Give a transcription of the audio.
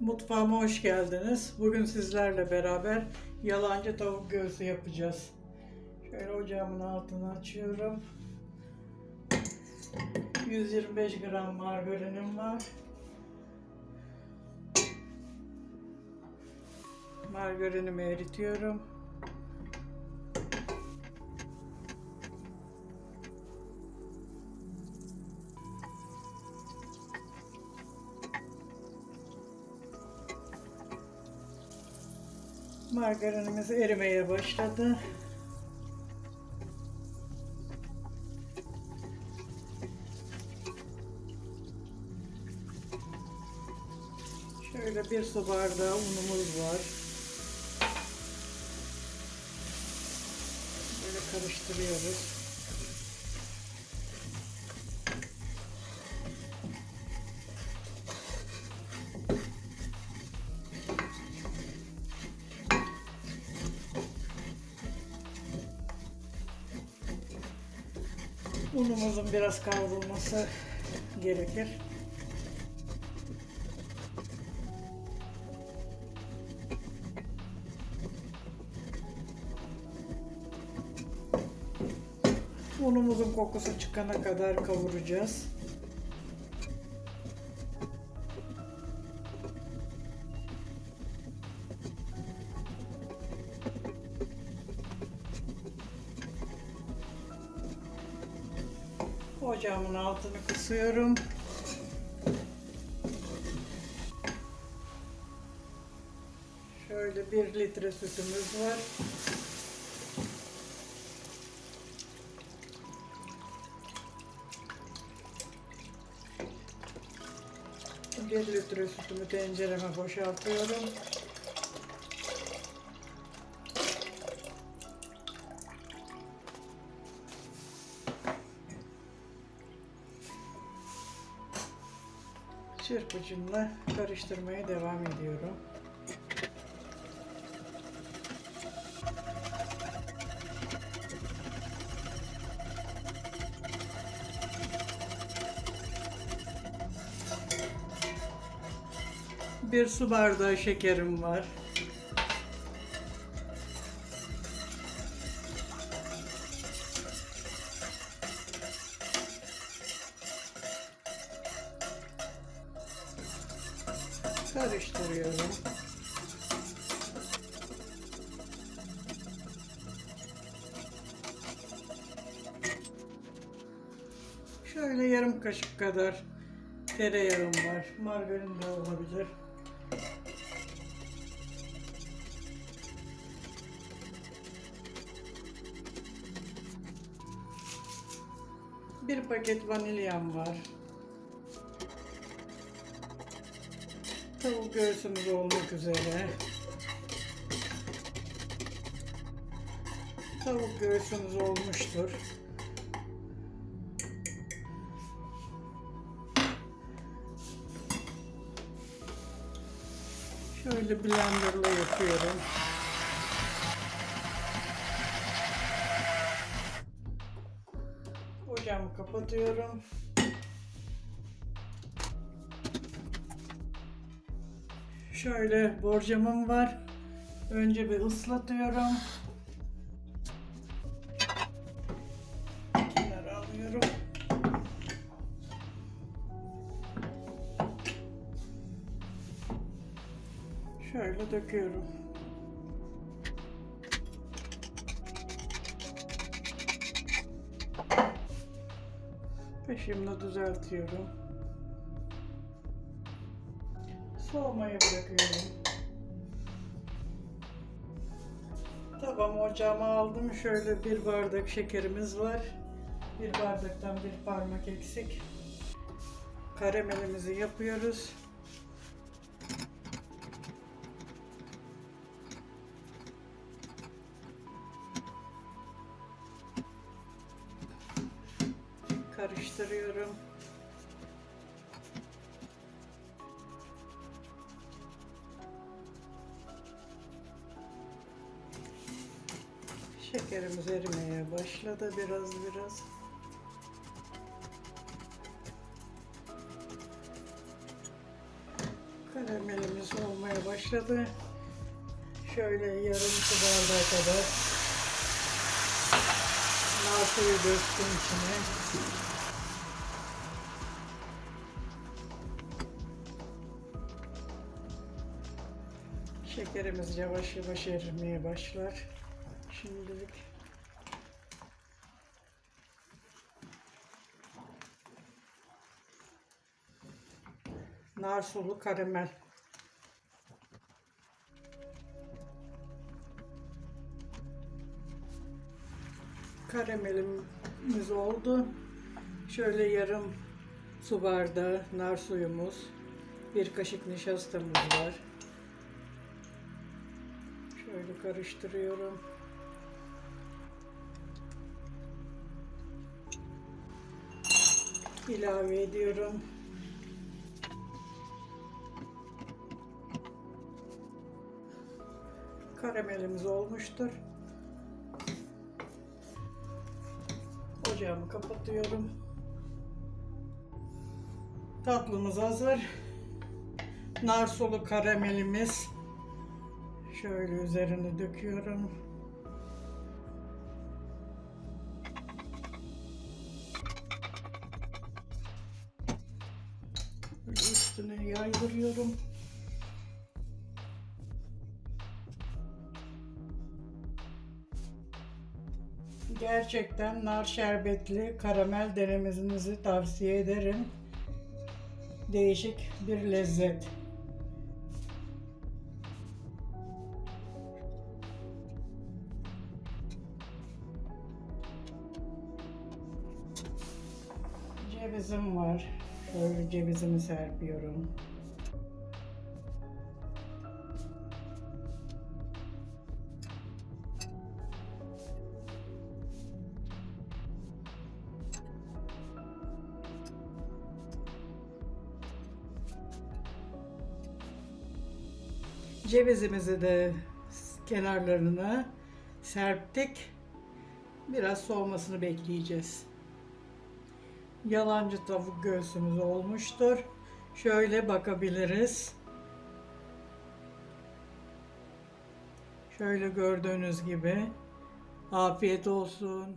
Mutfağıma hoş geldiniz. Bugün sizlerle beraber yalancı tavuk göğsü yapacağız. Şöyle ocağımın altını açıyorum. 125 gram margarinim var. Margarinimi eritiyorum. Margarinimiz erimeye başladı. Şöyle bir su bardağı unumuz var. Böyle karıştırıyoruz. Unumuzun biraz kavrulması gerekir. Unumuzun kokusu çıkana kadar kavuracağız. Ocağımın altını kısıyorum. Şöyle bir litre sütümüz var. Bir litre sütümü tencereme boşaltıyorum. Çırpıcımla karıştırmaya devam ediyorum. Bir su bardağı şekerim var. Karıştırıyorum. Şöyle yarım kaşık kadar tereyağım var. Margarin de olabilir. Bir paket vanilyam var. Tavuk göğsümüz olmak üzere. Tavuk göğsümüz olmuştur. Şöyle blenderla yapıyorum. Ocağımı kapatıyorum. Şöyle borcamım var. Önce bir ıslatıyorum. Kenara alıyorum. Şöyle döküyorum. Ve şimdi düzeltiyorum. Soğumaya bırakıyorum. Tamam ocağıma aldım. Şöyle bir bardak şekerimiz var. Bir bardaktan bir parmak eksik. Karamelimizi yapıyoruz. Karıştırıyorum. Şekerimiz erimeye başladı biraz biraz. Karamelimiz olmaya başladı. Şöyle yarım su bardağı kadar nar suyu döktüm içine. Şekerimiz yavaş yavaş erimeye başlar. Şimdilik nar sulu karamel. Karamelimiz oldu. Şöyle yarım su bardağı nar suyumuz. Bir kaşık nişastamız var. Şöyle karıştırıyorum. İlave ediyorum. Karamelimiz olmuştur. Ocağımı kapatıyorum. Tatlımız hazır. Nar sulu karamelimiz. Şöyle üzerine döküyorum. Üstüne yaydırıyorum. Gerçekten nar şerbetli karamel denemenizi tavsiye ederim. Değişik bir lezzet. Cevizim var. Şöyle cevizimi serpiyorum. Cevizimizi de kenarlarına serptik. Biraz soğumasını bekleyeceğiz. Yalancı tavuk göğsümüz olmuştur. Şöyle bakabiliriz. Şöyle gördüğünüz gibi. Afiyet olsun.